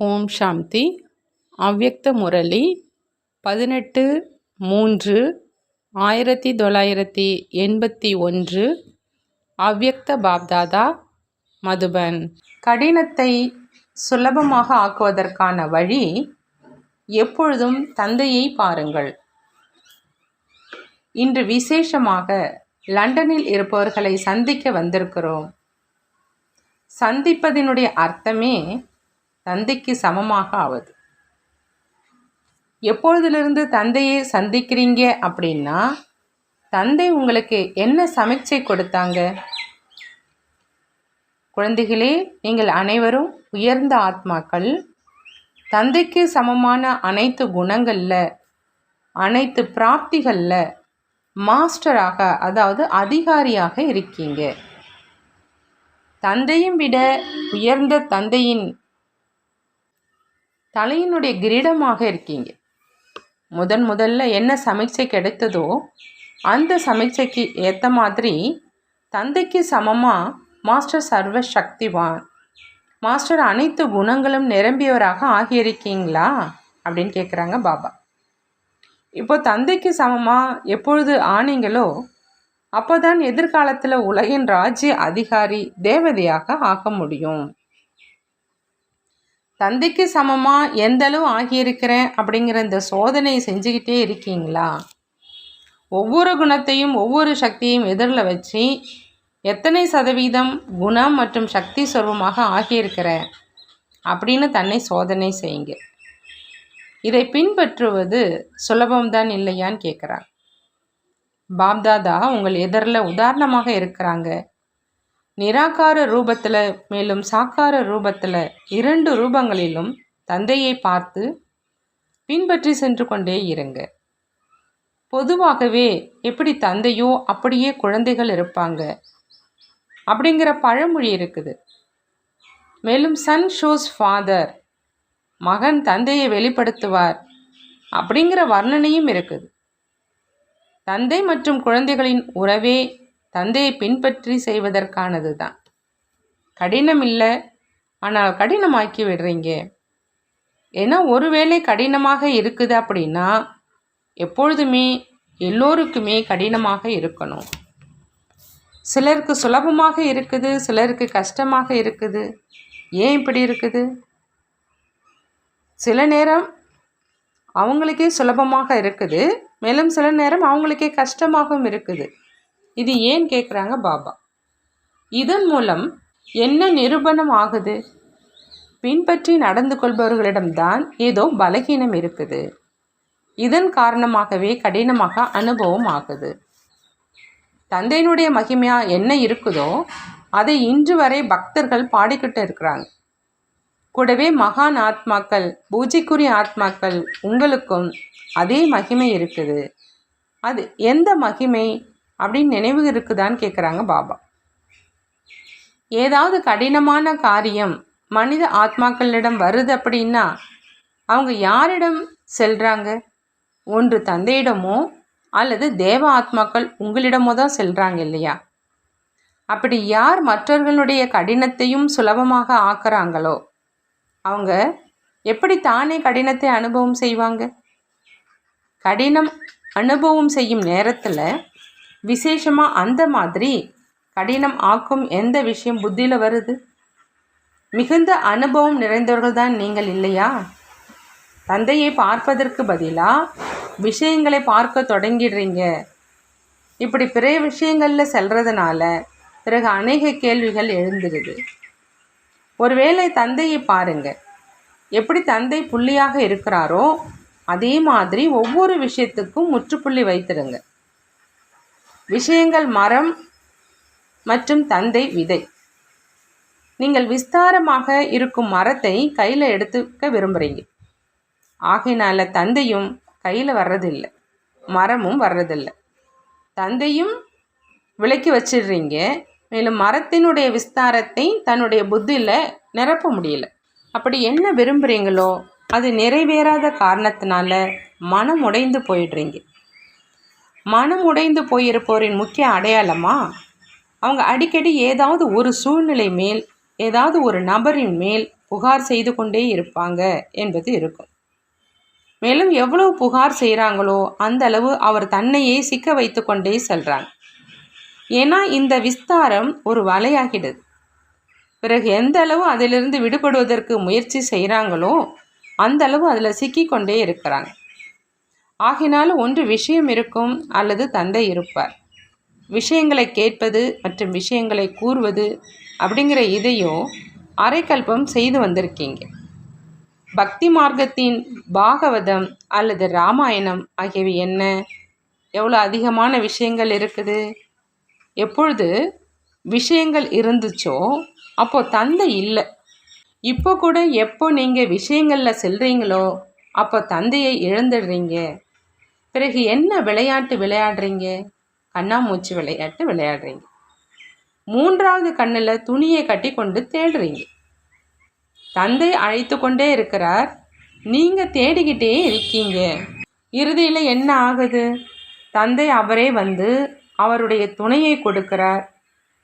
ஓம் சாந்தி. அவ்யக்த முரளி பதினெட்டு மூன்று ஆயிரத்தி தொள்ளாயிரத்தி எண்பத்தி ஒன்று அவ்யக்த பாப்தாதா மதுபன். கடினத்தை சுலபமாக ஆக்குவதற்கான வழி எப்பொழுதும் தந்தையை பாருங்கள். இன்று விசேஷமாக லண்டனில் இருப்பவர்களை சந்திக்க வந்திருக்கிறோம். சந்திப்பதினுடைய அர்த்தமே தந்தைக்கு சமமாக ஆவது. எப்பொழுதிலிருந்து தந்தையை சந்திக்கிறீங்க அப்படின்னா தந்தை உங்களுக்கு என்ன சமைச்சை கொடுத்தாங்க? குழந்தைகளே நீங்கள் அனைவரும் உயர்ந்த ஆத்மாக்கள். தந்தைக்கு சமமான அனைத்து குணங்களில் அனைத்து பிராப்திகளில் மாஸ்டராக அதாவது அதிகாரியாக இருக்கீங்க. தந்தையும் விட உயர்ந்த தந்தையின் தலையினுடைய கிரீடமாக இருக்கீங்க. முதன் முதல்ல என்ன சமீட்சை கிடைத்ததோ அந்த சமீட்சைக்கு ஏற்ற மாதிரி தந்தைக்கு சமமாக மாஸ்டர் சர்வ சக்திவான் மாஸ்டர் அனைத்து குணங்களும் நிரம்பியவராக ஆகியிருக்கீங்களா? அப்படின்னு கேட்குறாங்க பாபா. இப்போ தந்தைக்கு சமமாக எப்பொழுது ஆனீங்களோ அப்போதான் எதிர்காலத்தில் உலகின் ராஜ்ய அதிகாரி தேவதையாக ஆக முடியும். தந்தைக்கு சமமாக எந்தளவு ஆகியிருக்கிறேன்? அப்படிங்கிற இந்த சோதனையை செஞ்சுக்கிட்டே இருக்கீங்களா? ஒவ்வொரு குணத்தையும் ஒவ்வொரு சக்தியையும் எதிரில் வச்சு எத்தனை சதவீதம் குணம் மற்றும் சக்தி சொர்வமாக ஆகியிருக்கிறேன்? அப்படின்னு தன்னை சோதனை செய்யுங்க. இதை பின்பற்றுவது சுலபம்தான் இல்லையான்னு கேட்குறாங்க பாப்தாதா உங்கள் எதிரில் உதாரணமாக இருக்கிறாங்க. நிராகார ரூபத்தில் மேலும் சாக்கார ரூபத்தில் இரண்டு ரூபங்களிலும் தந்தையை பார்த்து பின்பற்றி சென்று கொண்டே இருங்க. பொதுவாகவே எப்படி தந்தையோ அப்படியே குழந்தைகள் இருப்பாங்க அப்படிங்கிற பழமொழி இருக்குது. மேலும் சன் ஷோஸ் ஃபாதர் மகன் தந்தையை வெளிப்படுத்துவார் அப்படிங்கிற வர்ணனையும் இருக்குது. தந்தை மற்றும் குழந்தைகளின் உறவே தந்தையை பின்பற்றி செய்வதற்கானது தான் கடினம் இல்லை ஆனால் கடினமாக்கி விடுறீங்க. ஏன்னா ஒருவேளை கடினமாக இருக்குது அப்படின்னா எப்பொழுதுமே எல்லோருக்குமே கடினமாக இருக்கணும். சிலருக்கு சுலபமாக இருக்குது சிலருக்கு கஷ்டமாக இருக்குது. ஏன் இப்படி இருக்குது? சில நேரம் அவங்களுக்கே சுலபமாக இருக்குது. மேலும் சில நேரம் அவங்களுக்கே கஷ்டமாகவும் இருக்குது. இது ஏன் கேட்குறாங்க பாபா? இதன் மூலம் என்ன நிரூபணம் ஆகுது? பின்பற்றி நடந்து கொள்பவர்களிடம்தான் ஏதோ பலகீனம் இருக்குது. இதன் காரணமாகவே கடினமாக அனுபவம் ஆகுது. தந்தையினுடைய மகிமையா என்ன இருக்குதோ அதை இன்று வரை பக்தர்கள் பாடிக்கிட்டு இருக்கிறாங்க. கூடவே மகான் ஆத்மாக்கள் பூஜைக்குரிய ஆத்மாக்கள் உங்களுக்கும் அதே மகிமை இருக்குது. அது எந்த மகிமை? அப்படின்னு நினைவு இருக்குதான்னு கேட்குறாங்க பாபா. ஏதாவது கடினமான காரியம் மனித ஆத்மாக்களிடம் வருது அப்படின்னா அவங்க யாரிடம் செல்கிறாங்க ஒன்று தந்தையிடமோ அல்லது தேவ ஆத்மாக்கள் உங்களிடமோ தான் செல்கிறாங்க இல்லையா? அப்படி யார் மற்றவர்களுடைய கடினத்தையும் சுலபமாக ஆக்குறாங்களோ? அவங்க எப்படி தானே கடினத்தை அனுபவம் செய்வாங்க? கடினம் அனுபவம் செய்யும் நேரத்தில் விசேஷமாக அந்த மாதிரி கடினம் ஆக்கும் எந்த விஷயம் புத்தியில் வருது? மிகுந்த அனுபவம் நிறைந்தவர்கள் தான் நீங்கள் இல்லையா? தந்தையை பார்ப்பதற்கு பதிலாக விஷயங்களை பார்க்க தொடங்கிடுறீங்க. இப்படி பிற விஷயங்களில் செல்றதுனால பிறகு அநேக கேள்விகள் எழுந்துருது. ஒருவேளை தந்தையை பாருங்க. எப்படி தந்தை புள்ளியாக இருக்கிறாரோ அதே மாதிரி ஒவ்வொரு விஷயத்துக்கும் முற்றுப்புள்ளி வைத்திருங்க. விஷயங்கள் மரம் மற்றும் தந்தை விதை. நீங்கள் விஸ்தாரமாக இருக்கும் மரத்தை கையில் எடுத்துக்க விரும்புகிறீங்க ஆகையினால தந்தையும் கையில் வர்றதில்லை. மரமும் வர்றதில்லை. தந்தையும் விளக்கி வச்சிடுறீங்க. மேலும் மரத்தினுடைய விஸ்தாரத்தை தன்னுடைய புத்தியில் நிரப்ப முடியல. அப்படி என்ன விரும்புகிறீங்களோ அது நிறைவேறாத காரணத்தினால மனம் உடைந்து போயிடுறீங்க. மனம் உடைந்து போயிருப்போரின் முக்கிய அடையாளமா? அவங்க அடிக்கடி ஏதாவது ஒரு சூழ்நிலை மேல் ஏதாவது ஒரு நபரின் மேல் புகார் செய்து கொண்டே இருப்பாங்க என்பது இருக்கும். மேலும் எவ்வளவு புகார் செய்கிறாங்களோ அந்த அளவு அவர் தன்னையே சிக்க வைத்து கொண்டே செல்கிறாங்க ஏன்னா இந்த விஸ்தாரம் ஒரு வலையாகிடுது. பிறகு எந்த அளவு அதிலிருந்து விடுபடுவதற்கு முயற்சி செய்கிறாங்களோ அந்த அளவு அதில் சிக்கிக்கொண்டே இருக்கிறாங்க. ஆகினாலும் ஒன்று விஷயம் இருக்கும் அல்லது தந்தை இருப்பார். விஷயங்களை கேட்பது மற்றும் விஷயங்களை கூறுவது அப்படிங்கிற இதையும் அரைக்கல்பம் செய்து வந்திருக்கீங்க. பக்தி மார்க்கத்தின் பாகவதம் அல்லது ராமாயணம் ஆகியவை என்ன? எவ்வளோ அதிகமான விஷயங்கள் இருக்குது? எப்பொழுது விஷயங்கள் இருந்துச்சோ அப்போ தந்தை இல்லை. இப்போ கூட எப்போ நீங்கள் விஷயங்களில் செல்கிறீங்களோ அப்போ தந்தையை இழந்துடுறீங்க. பிறகு என்ன விளையாட்டு விளையாடுறீங்க? கண்ணாமூச்சி விளையாட்டு விளையாடுறீங்க. மூன்றாவது கண்ணில் துணியை கட்டி கொண்டு தேடுறீங்க. தந்தை அழைத்து கொண்டே இருக்கிறார். நீங்கள் தேடிக்கிட்டே இருக்கீங்க. இறுதியில் என்ன ஆகுது? தந்தை அவரே வந்து அவருடைய துணையை கொடுக்கிறார்.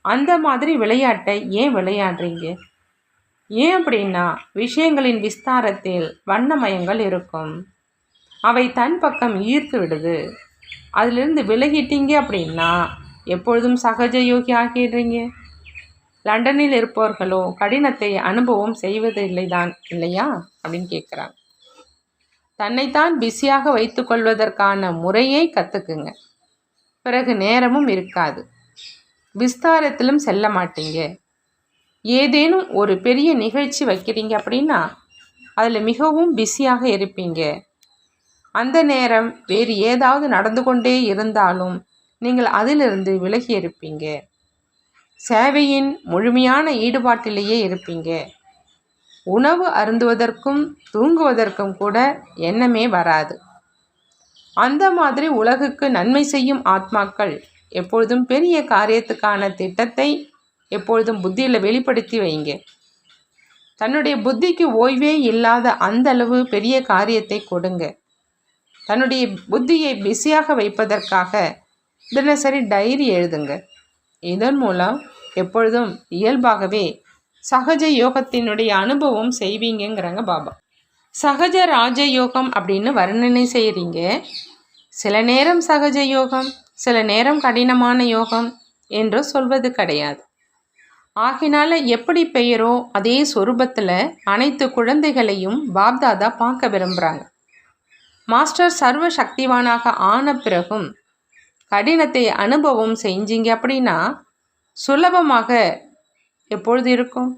அந்த மாதிரி விளையாட்டை ஏன் விளையாடுறீங்க? ஏன் அப்படின்னா விஷயங்களின் விஸ்தாரத்தில் வண்ணமயங்கள் இருக்கும். அவை தன் பக்கம் ஈர்த்து விடுது. அதிலிருந்து விலகிட்டீங்க அப்படின்னா எப்பொழுதும் சகஜ யோகி ஆகிடுறீங்க. லண்டனில் இருப்பவர்களோ கடினத்தை அனுபவம் செய்வது இல்லைதான் இல்லையா? அப்படின்னு கேட்குறாங்க தன்னைத்தான் பிஸியாக வைத்துக்கொள்வதற்கான முறையை கற்றுக்குங்க பிறகு நேரமும் இருக்காது. விஸ்தாரத்திலும் செல்ல மாட்டீங்க. ஏதேனும் ஒரு பெரிய நிகழ்ச்சி வைக்கிறீங்க அப்படின்னா அதில் மிகவும் பிஸியாக இருப்பீங்க. அந்த நேரம் வேறு ஏதாவது நடந்து கொண்டே இருந்தாலும் நீங்கள் அதிலிருந்து விலகி இருப்பீங்க சேவையின் முழுமையான ஈடுபாட்டிலேயே இருப்பீங்க. உணவு அருந்துவதற்கும் தூங்குவதற்கும் கூட எண்ணமே வராது. அந்த மாதிரி உலகுக்கு நன்மை செய்யும் ஆத்மாக்கள் எப்பொழுதும் பெரிய காரியத்துக்கான திட்டத்தை எப்பொழுதும் புத்தியில் வெளிப்படுத்தி வைங்க. தன்னுடைய புத்திக்கு ஓய்வே இல்லாத அந்த அளவு பெரிய காரியத்தை கொடுங்க. தன்னுடைய புத்தியை பிஸியாக வைப்பதற்காக தினசரி டைரி எழுதுங்க. இதன் மூலம் எப்பொழுதும் இயல்பாகவே சகஜ யோகத்தினுடைய அனுபவம் செய்வீங்கங்கிறாங்க பாபா. சகஜ ராஜயோகம் அப்படின்னு வர்ணனை செய்கிறீங்க சில நேரம் சகஜ யோகம் சில நேரம் கடினமான யோகம் என்று சொல்வது கிடையாது. ஆகினால எப்படி பெயரோ அதே சொரூபத்தில் அனைத்து குழந்தைகளையும் பாப்தாதா பார்க்க விரும்புகிறாங்க மாஸ்டர் சர்வ சக்திவானாக ஆன பிறகும் கடினத்தை அனுபவம் செஞ்சீங்க அப்படின்னா சுலபமாக எப்பொழுது இருக்கும்?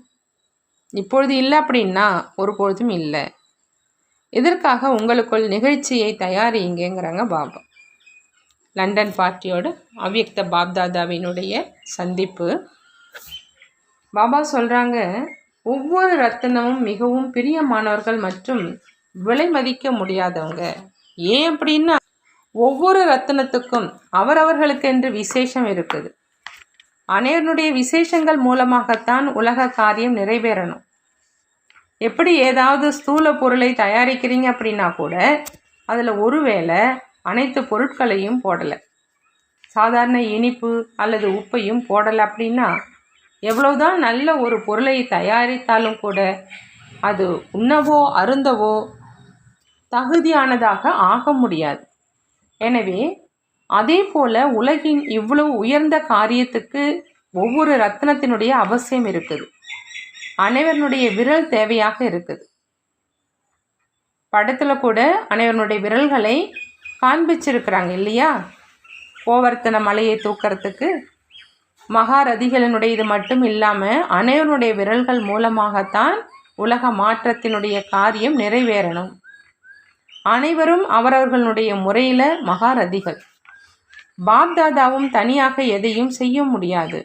இப்பொழுது இல்லை அப்படின்னா ஒரு பொழுதும் இல்லை. இதற்காக உங்களுக்குள் நிகழ்ச்சியை தயாரிங்கிறாங்க பாபா. லண்டன் பார்ட்டியோட அவ்யக்த பாப்தாதாவினுடைய சந்திப்பு. பாபா சொல்கிறாங்க ஒவ்வொரு ரத்தினமும் மிகவும் பிரியமானவர்கள் மற்றும் விலை மதிக்க முடியாதவங்க. ஏன் அப்படின்னா ஒவ்வொரு ரத்தினத்துக்கும் அவரவர்களுக்கென்று விசேஷம் இருக்குது. அனைவருடைய விசேஷங்கள் மூலமாகத்தான் உலக காரியம் நிறைவேறணும். எப்படி ஏதாவது ஸ்தூல பொருளை தயாரிக்கிறீங்க அப்படின்னா கூட அதில் ஒருவேளை அனைத்து பொருட்களையும் போடலை. சாதாரண இனிப்பு அல்லது உப்பையும் போடலை அப்படின்னா எவ்வளோதான் நல்ல ஒரு பொருளை தயாரித்தாலும் கூட அது உண்ணவோ அருந்தவோ தகுதியானதாக ஆக முடியாது. எனவே அதே போல் உலகின் இவ்வளவு உயர்ந்த காரியத்துக்கு ஒவ்வொரு ரத்னத்தினுடைய அவசியம் இருக்குது. அனைவருடைய விரல் தேவையாக இருக்குது. படத்தில் கூட அனைவருடைய விரல்களை காண்பிச்சிருக்கிறாங்க இல்லையா? கோவர்த்தன மலையை தூக்கிறதுக்கு மகாரதிகளினுடைய இது மட்டும் இல்லாமல் அனைவருடைய விரல்கள் மூலமாகத்தான் உலக மாற்றத்தினுடைய காரியம் நிறைவேறணும். அனைவரும் அவரவர்களுடைய முறையில் மகாரதிகள். பாப்தாதாவும் தனியாக எதையும் செய்ய முடியாது.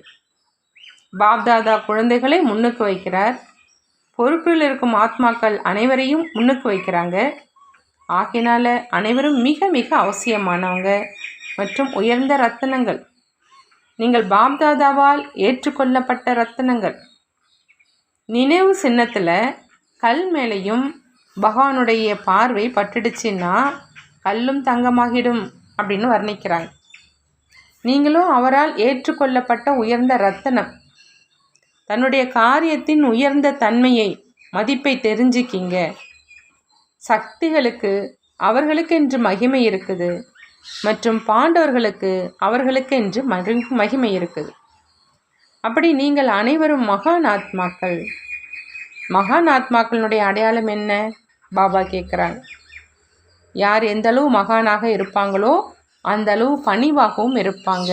பாப்தாதா குழந்தைகளை முன்னுக்கு வைக்கிறார். பொறுப்பில் இருக்கும் ஆத்மாக்கள் அனைவரையும் முன்னுக்கு வைக்கிறாங்க. ஆகினால அனைவரும் மிக மிக அவசியமானவங்க மற்றும் உயர்ந்த ரத்தனங்கள். நீங்கள் பாப்தாதாவால் ஏற்றுக்கொள்ளப்பட்ட ரத்தனங்கள். நினைவு சின்னத்தில் கல் மேலேயும் பகவானுடைய பார்வை பட்டுடுச்சுன்னா கல்லும் தங்கமாகிடும் அப்படின்னு வர்ணிக்கிறாங்க. நீங்களும் அவரால் ஏற்றுக்கொள்ளப்பட்ட உயர்ந்த ரத்தனம். தன்னுடைய காரியத்தின் உயர்ந்த தன்மையை மதிப்பை தெரிஞ்சுக்கிங்க. சக்திகளுக்கு அவர்களுக்கு என்று மகிமை இருக்குது. மற்றும் பாண்டவர்களுக்கு அவர்களுக்கென்று மகி மகிமை இருக்குது. அப்படி நீங்கள் அனைவரும் மகான் ஆத்மாக்கள். மகான் ஆத்மாக்களுடைய அடையாளம் என்ன? பாபா கேட்குறாங்க யார் எந்த அளவு மகானாக இருப்பாங்களோ அந்த அளவு பணிவாகவும் இருப்பாங்க.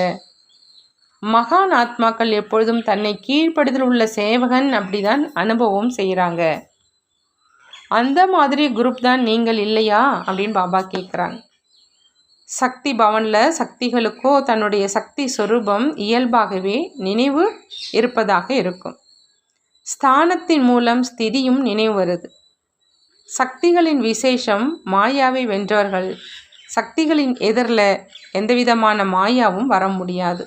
மகான் ஆத்மாக்கள் எப்பொழுதும் தன்னை கீழ்ப்படுதல் உள்ள சேவகன் அப்படிதான் அனுபவம் செய்கிறாங்க அந்த மாதிரி குரூப் தான் நீங்கள் இல்லையா? அப்படின்னு பாபா கேட்குறாங்க சக்தி பவனில் சக்திகளுக்கோ தன்னுடைய சக்தி சொரூபம் இயல்பாகவே நினைவு இருப்பதாக இருக்கும். ஸ்தானத்தின் மூலம் ஸ்திதியும் நினைவு வருது. சக்திகளின் விசேஷம் மாயாவை வென்றவர்கள் சக்திகளின் எதிரில் எந்த விதமான மாயாவும் வர முடியாது.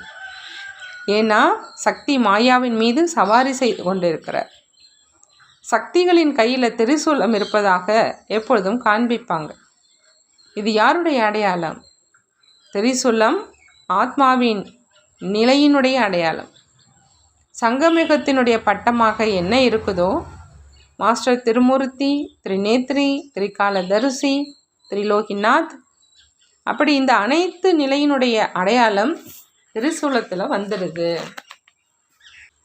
ஏன்னா சக்தி மாயாவின் மீது சவாரி செய்து கொண்டிருக்கிறார். சக்திகளின் கையில் திரிசூலம் இருப்பதாக எப்பொழுதும் காண்பிப்பாங்க. இது யாருடைய அடையாளம்? திரிசூலம் ஆத்மாவின் நிலையினுடைய அடையாளம். சங்கமிகத்தினுடைய பட்டமாக என்ன இருக்குதோ மாஸ்டர் திருமூர்த்தி திரிநேத்ரி திரிகாலதரிசி திரிலோகிநாத். அப்படி இந்த அனைத்து நிலையினுடைய அடையாளம் திரிசூலத்தில் வந்துடுது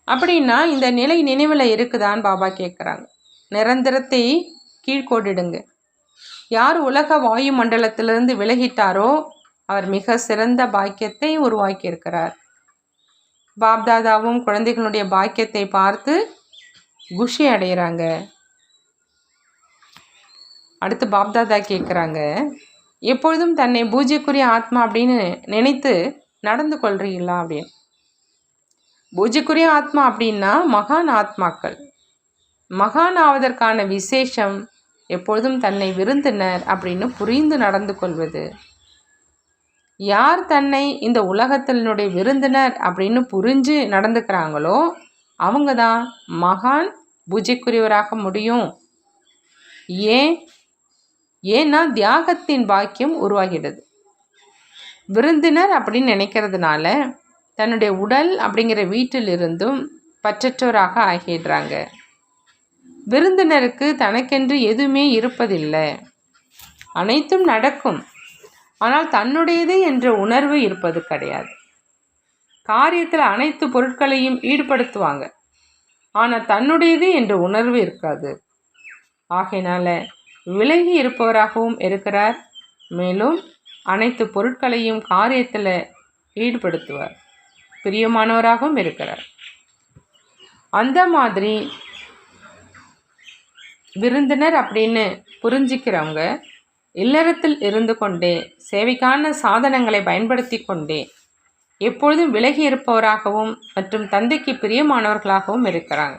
அப்படின்னா இந்த நிலை நினைவில் இருக்குதான்னு பாபா கேட்குறாங்க நிரந்தரத்தை கீழ்கோடிடுங்க யார் உலக வாயு மண்டலத்திலிருந்து விலகிட்டாரோ அவர் மிக சிறந்த பாக்கியத்தை உருவாக்கியிருக்கிறார். பாப்தாதாவும் குழந்தைகளுடைய பாக்கியத்தை பார்த்து குஷி அடைகிறாங்க அடுத்து பாப்தாதா கேட்குறாங்க எப்பொழுதும் தன்னை பூஜைக்குரிய ஆத்மா அப்படின்னு நினைத்து நடந்து கொள்றீங்களா அப்படின்னு. பூஜைக்குரிய ஆத்மா அப்படின்னா மகான் ஆத்மாக்கள். மகான் ஆவதற்கான விசேஷம் எப்பொழுதும் தன்னை விருந்தினர் அப்படின்னு புரிந்து நடந்து கொள்வது. யார் தன்னை இந்த உலகத்தினுடைய விருந்தினர் அப்படின்னு புரிஞ்சு நடந்துக்கிறாங்களோ அவங்க தான் மகான் பூஜைக்குரியவராக முடியும். ஏன்? ஏன்னா தியாகத்தின் பாக்கியம் உருவாகிடுது விருந்தினர் அப்படின்னு நினைக்கிறதுனால தன்னுடைய உடல் அப்படிங்கிற வீட்டிலிருந்தும் பற்றற்றோராக ஆகிடுறாங்க. விருந்தினருக்கு தனக்கென்று எதுவுமே இருப்பதில்லை. அனைத்தும் நடக்கும். ஆனால் தன்னுடையது என்ற உணர்வு இருப்பது கிடையாது. காரியத்தில் அனைத்து பொருட்களையும் ஈடுபடுத்துவாங்க. ஆனால் தன்னுடையது என்ற உணர்வு இருக்காது. ஆகையினால விலகி இருப்பவராகவும் இருக்கிறார். மேலும் அனைத்து பொருட்களையும் காரியத்தில் ஈடுபடுத்துவார். பிரியமானவராகவும் இருக்கிறார். அந்த மாதிரி விருந்தினர் அப்படின்னு புரிஞ்சிக்கிறவங்க இல்லறத்தில் இருந்து கொண்டே சேவைக்கான சாதனங்களை பயன்படுத்தி கொண்டே எப்பொழுதும் விலகி இருப்பவராகவும் மற்றும் தந்தைக்கு பிரியமானவர்களாகவும் இருக்கிறாங்க.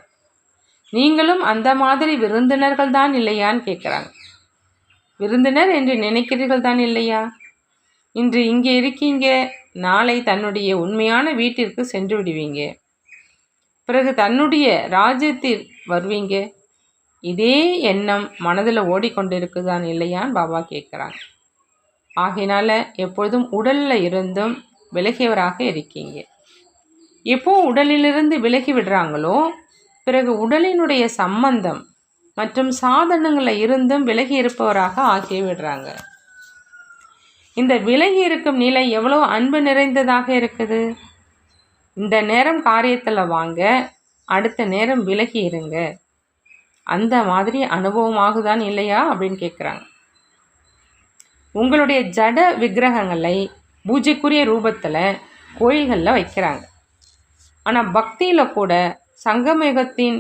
நீங்களும் அந்த மாதிரி விருந்தினர்கள் தான் இல்லையான்னு கேட்குறாங்க விருந்தினர் என்று நினைக்கிறீர்கள் தான் இல்லையா? இன்று இங்கே இருக்கீங்க நாளை தன்னுடைய உண்மையான வீட்டிற்கு சென்று விடுவீங்க. பிறகு தன்னுடைய ராஜ்யத்தில் வருவீங்க. இதே எண்ணம் மனதில் ஓடிக்கொண்டிருக்குதான் இல்லையான்னு பாபா கேட்குறாங்க ஆகையினால எப்பொழுதும் உடலில் இருந்தும் விலகியவராக இருக்கீங்க. எப்போ உடலிலிருந்து விலகி விடுறாங்களோ பிறகு உடலினுடைய சம்பந்தம் மற்றும் சாதனங்களில் இருந்தும் விலகி இருப்பவராக ஆக்கி விடுறாங்க. இந்த விலகி இருக்கும் நிலை எவ்வளோ அன்பு நிறைந்ததாக இருக்குது? இந்த நேரம் காரியத்தில் வாங்க அடுத்த நேரம் விலகி இருங்க. அந்த மாதிரி அனுபவமாகுதான் இல்லையா அப்படின்னு கேட்குறாங்க உங்களுடைய ஜட விக்கிரகங்களை பூஜைக்குரிய ரூபத்தில் கோயில்களில் வைக்கிறாங்க. ஆனால் பக்தியில் கூட சங்கமேகத்தின்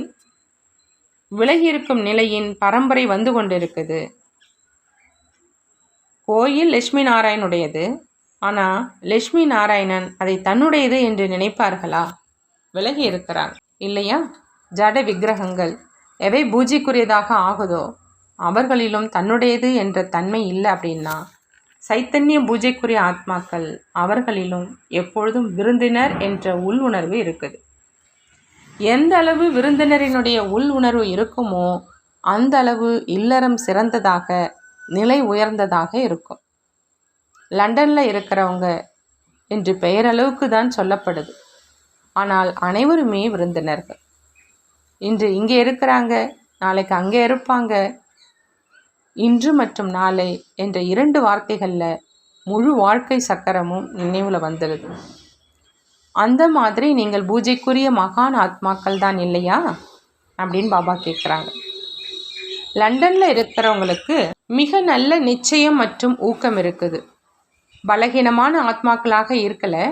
விலகி இருக்கும் நிலையின் பரம்பரை வந்து கொண்டிருக்குது. கோயில் லட்சுமி நாராயணுடையது. ஆனால் லட்சுமி நாராயணன் அதை தன்னுடையது என்று நினைப்பார்களா? விலகி இருக்கிறார் இல்லையா? ஜட விக்கிரகங்கள் எவை பூஜைக்குரியதாக ஆகுதோ அவர்களிலும் தன்னுடையது என்ற தன்மை இல்லை அப்படின்னா சைத்தன்ய பூஜைக்குரிய ஆத்மாக்கள் அவர்களிலும் எப்பொழுதும் விருந்தினர் என்ற உள் உணர்வு இருக்குது. எந்த அளவு விருந்தினரினுடைய உள் உணர்வு இருக்குமோ அந்த அளவு இல்லறம் சிறந்ததாக நிலை உயர்ந்ததாக இருக்கும். லண்டனில் இருக்கிறவங்க என்று பெயரளவுக்கு தான் சொல்லப்படுது. ஆனால் அனைவருமே விருந்தினர்கள். இன்று இங்கே இருக்கிறாங்க நாளைக்கு அங்கே இருப்பாங்க இன்று மற்றும் நாளை என்ற இரண்டு வார்த்தைகளில் முழு வாழ்க்கை சக்கரமும் நினைவில் வந்துடுது அந்த மாதிரி நீங்கள் பூஜைக்குரிய மகான் ஆத்மாக்கள் தான் இல்லையா? அப்படின்னு பாபா கேட்குறாங்க லண்டனில் இருக்கிறவங்களுக்கு மிக நல்ல நிச்சயம் மற்றும் ஊக்கம் இருக்குது. பலகீனமான ஆத்மாக்களாக இருக்கலை.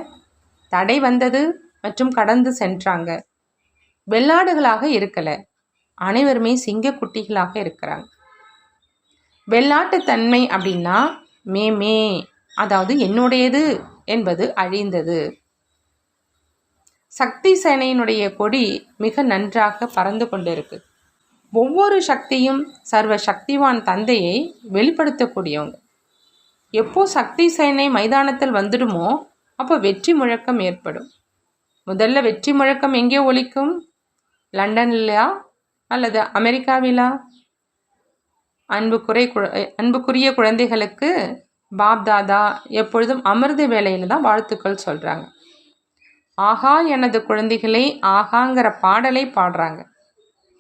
தடை வந்தது மற்றும் கடந்து சென்றாங்க. வெள்ளாடுகளாக இருக்கலை. அனைவருமே சிங்கக்குட்டிகளாக இருக்கிறாங்க. வெள்ளாட்டுத்தன்மை அப்படின்னா மே மே அதாவது என்னுடையது என்பது அழிந்தது. சக்தி சேனையினுடைய கொடி மிக நன்றாக பறந்து கொண்டிருக்கு. ஒவ்வொரு சக்தியும் சர்வ சக்திவான் தந்தையை வெளிப்படுத்தக்கூடியவங்க. எப்போ சக்தி சேனை மைதானத்தில் வந்துடுமோ அப்போ வெற்றி முழக்கம் ஏற்படும். முதல்ல வெற்றி முழக்கம் எங்கே ஒழிக்கும் லண்டன்லையா? அல்லது அமெரிக்காவிலா? அன்புக்குறை அன்புக்குரிய குழந்தைகளுக்கு பாப் தாதா எப்பொழுதும் அமிர்த வேலையில் தான் வாழ்த்துக்கள் சொல்கிறாங்க ஆஹா எனது குழந்தைகளே ஆகாங்கிற பாடலை பாடுறாங்க.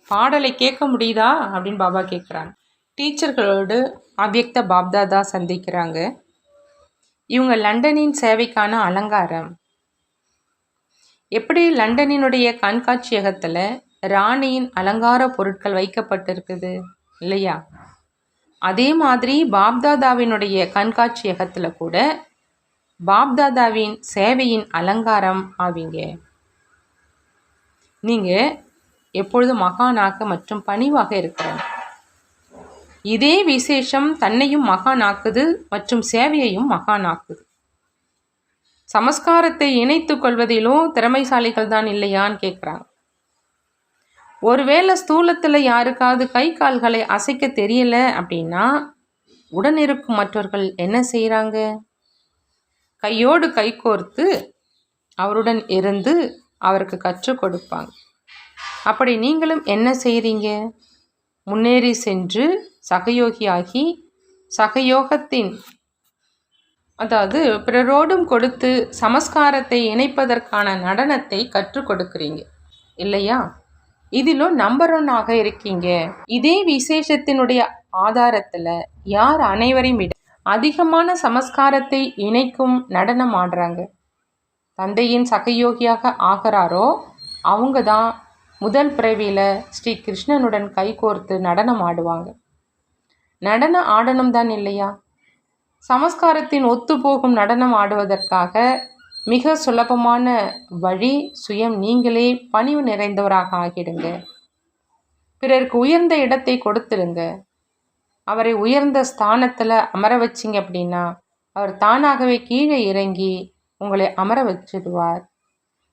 பாடலை கேட்க முடியுதா? அப்படின்னு பாபா கேட்குறாங்க. டீச்சர்களோடு அவ்யக்த பாப்தாதா சந்திக்கிறாங்க. இவங்க லண்டனின் சேவைக்கான அலங்காரம். எப்படி லண்டனினுடைய கண்காட்சியகத்தில் ராணியின் அலங்கார பொருட்கள் வைக்கப்பட்டிருக்குது இல்லையா? அதே மாதிரி பாப்தாதாவினுடைய கண்காட்சியகத்தில் கூட பாப்தாதாவின் சேவையின் அலங்காரம் ஆவீங்க. நீங்கள் எப்பொழுதும் மகானாக மற்றும் பணிவாக இருக்கிற இதே விசேஷம் தன்னையும் மகானாக்குது மற்றும் சேவையையும் மகானாக்குது. சமஸ்காரத்தை இணைத்து கொள்வதிலும் திறமைசாலிகள் தான் இல்லையான்னு கேட்குறாங்க ஒருவேளை ஸ்தூலத்தில் யாருக்காவது கை கால்களை அசைக்க தெரியல அப்படின்னா உடன் இருக்கும் மற்றவர்கள் என்ன செய்கிறாங்க கையோடு கை கோர்த்து அவருடன் இருந்து அவருக்கு கற்றுக் கொடுப்பாங்க. அப்படி நீங்களும் என்ன செய்கிறீங்க முன்னேறி சென்று சகயோகியாகி சகயோகத்தின் அதாவது பிறரோடும் கொடுத்து சமஸ்காரத்தை இணைப்பதற்கான நடனத்தை கற்றுக் கொடுக்குறீங்க. இல்லையா? இதிலும் நம்பர் ஒன் ஆக இருக்கீங்க. இதே விசேஷத்தினுடைய ஆதாரத்தில் யார் அனைவரையும் விட அதிகமான சமஸ்காரத்தை இணைக்கும் நடனம் ஆடுறாங்க. தந்தையின் சகயோகியாக ஆகிறாரோ அவங்க தான் முதல் பிறவியில் ஸ்ரீ கிருஷ்ணனுடன் கைகோர்த்து நடனம் ஆடுவாங்க. நடன ஆடணும் தான் இல்லையா? சமஸ்காரத்தின் ஒத்துப்போகும் நடனம் ஆடுவதற்காக மிக சுலபமான வழி சுயம் நீங்களே பணிவு நிறைந்தவராக ஆகிடுங்க. பிறருக்கு உயர்ந்த இடத்தை கொடுத்துருங்க. அவரை உயர்ந்த ஸ்தானத்தில் அமர வச்சிங்க அப்படின்னா அவர் தானாகவே கீழே இறங்கி உங்களை அமர வச்சிடுவார்.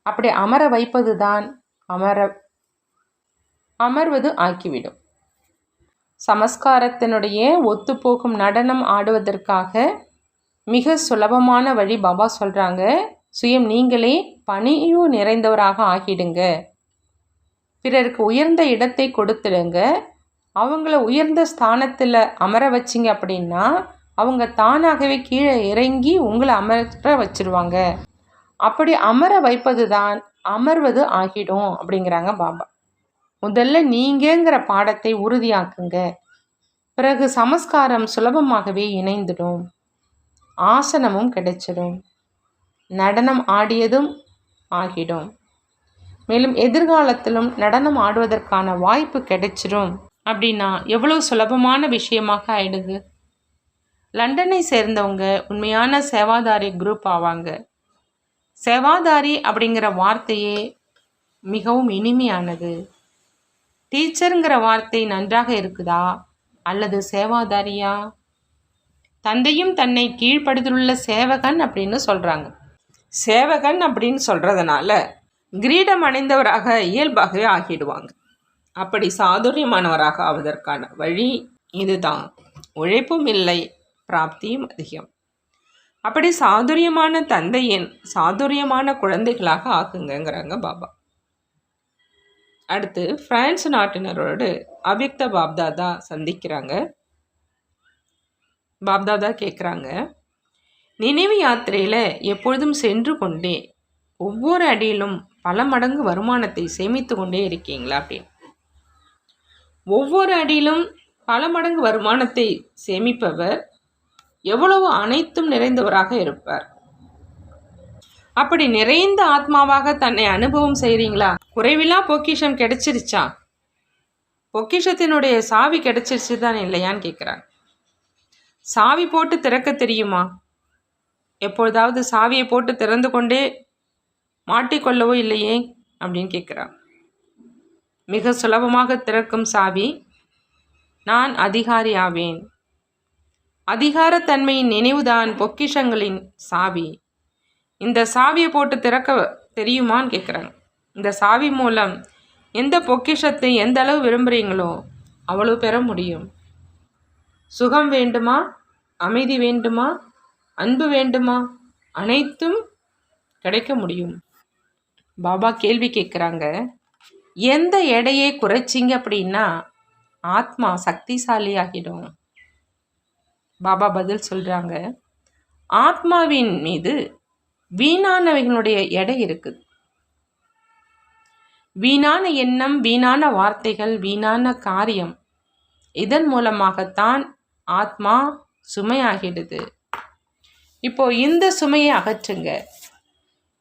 அப்படி அமர வைப்பது தான் அமர அமர்வது ஆக்கிவிடும். சமஸ்காரத்தினுடைய ஒத்துப்போகும் நடனம் ஆடுவதற்காக மிக சுலபமான வழி பாபா சொல்கிறாங்க சுயம் நீங்களே பணியும் நிறைந்தவராக ஆகிடுங்க. பிறருக்கு உயர்ந்த இடத்தை கொடுத்துடுங்க. அவங்கள உயர்ந்த ஸ்தானத்தில் அமர வச்சிங்க அப்படின்னா அவங்க தானாகவே கீழே இறங்கி உங்களை அமர வச்சிருவாங்க. அப்படி அமர வைப்பது தான் அமர்வது ஆகிடும் அப்படிங்கிறாங்க பாபா. முதல்ல நீங்கங்கிற பாடத்தை உறுதியாக்குங்க. பிறகு சமஸ்காரம் சுலபமாகவே இணைந்துடும். ஆசனமும் கிடைச்சிடும் நடனம் ஆடியதும் ஆகிடும். மேலும் எதிர்காலத்திலும் நடனம் ஆடுவதற்கான வாய்ப்பு கிடைச்சிரும். அப்படின்னா எவ்வளோ சுலபமான விஷயமாக ஆயிடுது? லண்டனை சேர்ந்தவங்க உண்மையான சேவாதாரி குரூப் ஆவாங்க. சேவாதாரி அப்படிங்கிற வார்த்தையே மிகவும் இனிமையானது. டீச்சருங்கிற வார்த்தை நன்றாக இருக்குதா? அல்லது சேவாதாரியா? தந்தையும் தன்னை கீழ்ப்படுத்தியுள்ள சேவகன் அப்படின்னு சொல்கிறாங்க சேவகன் அப்படின்னு சொல்கிறதுனால கிரீடம் அணிந்தவராக இயல்பாகவே ஆகிடுவாங்க. அப்படி சாதுரியமானவராக ஆவதற்கான வழி இதுதான். உழைப்பும் இல்லை பிராப்தியும் அதிகம். அப்படி சாதுரியமான தந்தையின் சாதுரியமான குழந்தைகளாக ஆகுங்கிறாங்க பாபா. அடுத்து பிரான்ஸ் நாட்டினரோடு அபிக்த பாப்தாதா சந்திக்கிறாங்க. பாப்தாதா கேட்குறாங்க நினைவு யாத்திரையில் எப்பொழுதும் சென்று கொண்டே ஒவ்வொரு அடியிலும் பல மடங்கு வருமானத்தை சேமித்து கொண்டே இருக்கீங்களா அப்படின்னு? ஒவ்வொரு அடியிலும் பல மடங்கு வருமானத்தை சேமிப்பவர் எவ்வளவு அனைத்தும் நிறைந்தவராக இருப்பார். அப்படி நிறைந்த ஆத்மாவாக தன்னை அனுபவம் செய்கிறீங்களா குறைவில்லா பொக்கிஷம் கிடைச்சிருச்சா? பொக்கிஷத்தினுடைய சாவி கிடைச்சிருச்சு தான் இல்லையான்னு கேட்குறாங்க சாவி போட்டு திறக்க தெரியுமா? எப்பொழுதாவது சாவியை போட்டு திறந்து கொண்டே மாட்டிக்கொள்ளவோ இல்லையே? அப்படின்னு கேட்குறான் மிக சுலபமாக திறக்கும் சாவி நான் அதிகாரி ஆவேன். அதிகாரத்தன்மையின் நினைவுதான் பொக்கிஷங்களின் சாவி. இந்த சாவியை போட்டு திறக்க தெரியுமான்னு கேட்குறாங்க. இந்த சாவி மூலம் எந்த பொக்கிஷத்தை எந்த அளவு விரும்புகிறீங்களோ அவ்வளோ பெற முடியும். சுகம் வேண்டுமா? அமைதி வேண்டுமா? அன்பு வேண்டுமா? அனைத்தும் கிடைக்க முடியும். பாபா கேள்வி கேட்குறாங்க எந்த எடையை குறைச்சிங்க அப்படின்னா ஆத்மா சக்திசாலி ஆகிடும் பாபா பதில் சொல்கிறாங்க ஆத்மாவின் மீது வீணானவைகளுடைய எடை இருக்குது. வீணான எண்ணம் வீணான வார்த்தைகள் வீணான காரியம் இதன் மூலமாகத்தான் ஆத்மா சுமையாகிடுது. இப்போ இந்த சுமையை அகற்றுங்க.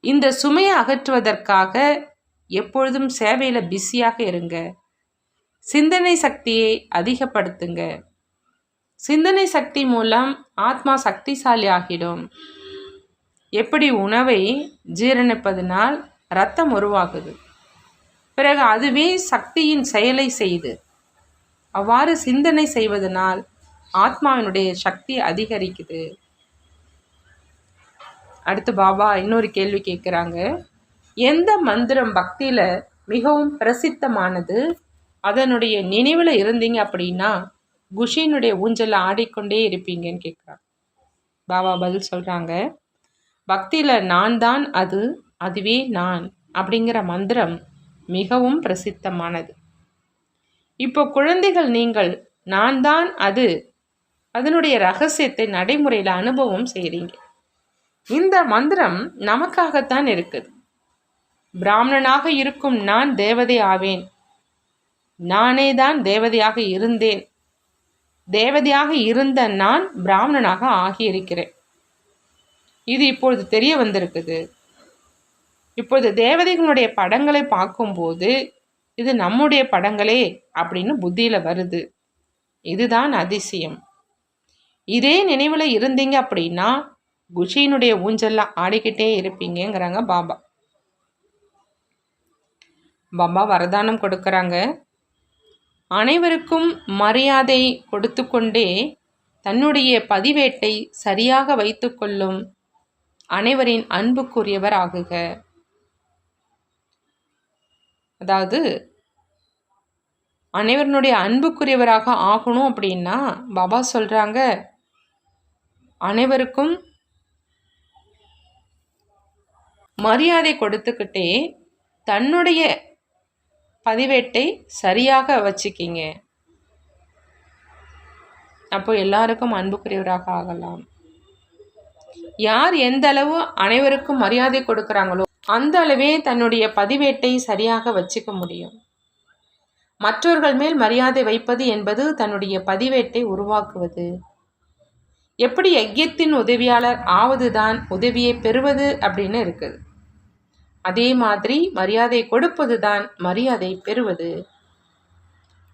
இந்த சுமையை அகற்றுவதற்காக எப்பொழுதும் சேவையில் பிஸியாக இருங்க. சிந்தனை சக்தியை அதிகப்படுத்துங்க. சிந்தனை சக்தி மூலம் ஆத்மா சக்திசாலி ஆகிடும் எப்படி உணவை ஜீரணிப்பதனால் ரத்தம் உருவாகுது. பிறகு அதுவே சக்தியின் செயலை செய்து அவ்வாறு சிந்தனை செய்வதனால் ஆத்மாவினுடைய சக்தி அதிகரிக்குது. அடுத்து பாபா இன்னொரு கேள்வி கேட்குறாங்க எந்த மந்திரம் பக்தியில் மிகவும் பிரசித்தமானது? அதனுடைய நினைவில் இருந்தீங்க அப்படின்னா குஷினுடைய ஊஞ்சலில் ஆடிக்கொண்டே இருப்பீங்கன்னு கேட்குறாங்க பாபா பதில் சொல்கிறாங்க பக்தியில் நான் தான் அது அதுவே நான் அப்படிங்கிற மந்திரம் மிகவும் பிரசித்தமானது. இப்போ குழந்தைகள் நீங்கள் நான் தான் அது அதனுடைய ரகசியத்தை நடைமுறையில் அனுபவம் செய்கிறீங்க இந்த மந்திரம் நமக்காகத்தான் இருக்குது. பிராமணனாக இருக்கும் நான் தேவதை ஆவேன். நானே தான் தேவதையாக இருந்தேன். தேவதையாக இருந்த நான் பிராமணனாக ஆகியிருக்கிறேன். இது இப்பொழுது தெரிய வந்திருக்குது. இப்பொழுது தேவதைகளுடைய படங்களை பார்க்கும்போது இது நம்முடைய படங்களே அப்படின்னு புத்தியில் வருது. இதுதான் அதிசயம். இதே நினைவில் இருந்தீங்க அப்படின்னா குஷியினுடைய ஊஞ்சல்ல ஆடிக்கிட்டே இருப்பீங்கங்கிறாங்க பாபா. பாபா வரதானம் கொடுக்குறாங்க. அனைவருக்கும் மரியாதை கொடுத்து கொண்டே தன்னுடைய பதிவேட்டை சரியாக வைத்துக்கொள்ளும் அனைவரின் அன்புக்குரியவர் ஆகுக. அதாவது அனைவருடைய அன்புக்குரியவராக ஆகணும் அப்படின்னா பாபா சொல்கிறாங்க அனைவருக்கும் மரியாதை கொடுத்துக்கிட்டே தன்னுடைய பதிவேட்டை சரியாக வச்சுக்கிங்க. அப்போ எல்லாருக்கும் அன்புக்குரியவராக ஆகலாம். யார் எந்த அளவு அனைவருக்கும் மரியாதை கொடுக்குறாங்களோ அந்த அளவே தன்னுடைய பதிவேட்டை சரியாக வச்சுக்க முடியும். மற்றவர்கள் மேல் மரியாதை வைப்பது என்பது தன்னுடைய பதிவேட்டை உருவாக்குவது. எப்படி யஜ்யத்தின் உதவியாளர் ஆவதுதான் உதவியை பெறுவது அப்படின்னு இருக்குது. அதே மாதிரி மரியாதை கொடுப்பது தான் மரியாதை பெறுவது.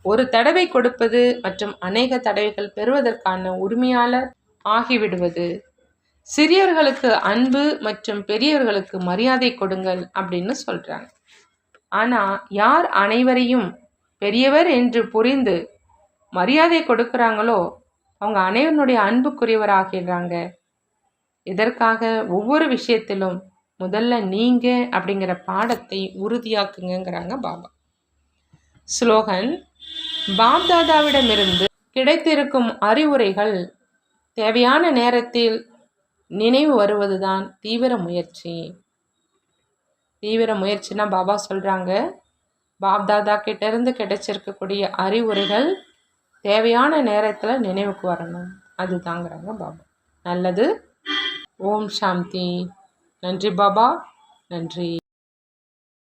ஒரு தடவை கொடுப்பது மற்றும் அநேக தடவைகள் பெறுவதற்கான உரிமையாளர் ஆகிவிடுவது. சிறியவர்களுக்கு அன்பு மற்றும் பெரியவர்களுக்கு மரியாதை கொடுங்கள் அப்படின்னு சொல்கிறாங்க ஆனால் யார் அனைவரையும் பெரியவர் என்று புரிந்து மரியாதை கொடுக்குறாங்களோ அவங்க அனைவருடைய அன்புக்குரியவராகிடுறாங்க. இதற்காக ஒவ்வொரு விஷயத்திலும் முதல்ல நீங்கள் அப்படிங்கிற பாடத்தை உறுதியாக்குங்கிறாங்க பாபா. ஸ்லோகன் பாப்தாதாவிடமிருந்து கிடைத்திருக்கும் அறிவுரைகள் தேவையான நேரத்தில் நினைவு வருவதுதான் தீவிர முயற்சி. தீவிர முயற்சினா பாபா சொல்கிறாங்க பாப்தாதா கிட்டேருந்து கிடைச்சிருக்கக்கூடிய அறிவுரைகள் தேவையான நேரத்தில் நினைவுக்கு வரணும். அது தாங்கிறாங்க பாபா. நல்லது. ஓம் சாந்தி. நன்றி பாபா. நன்றி.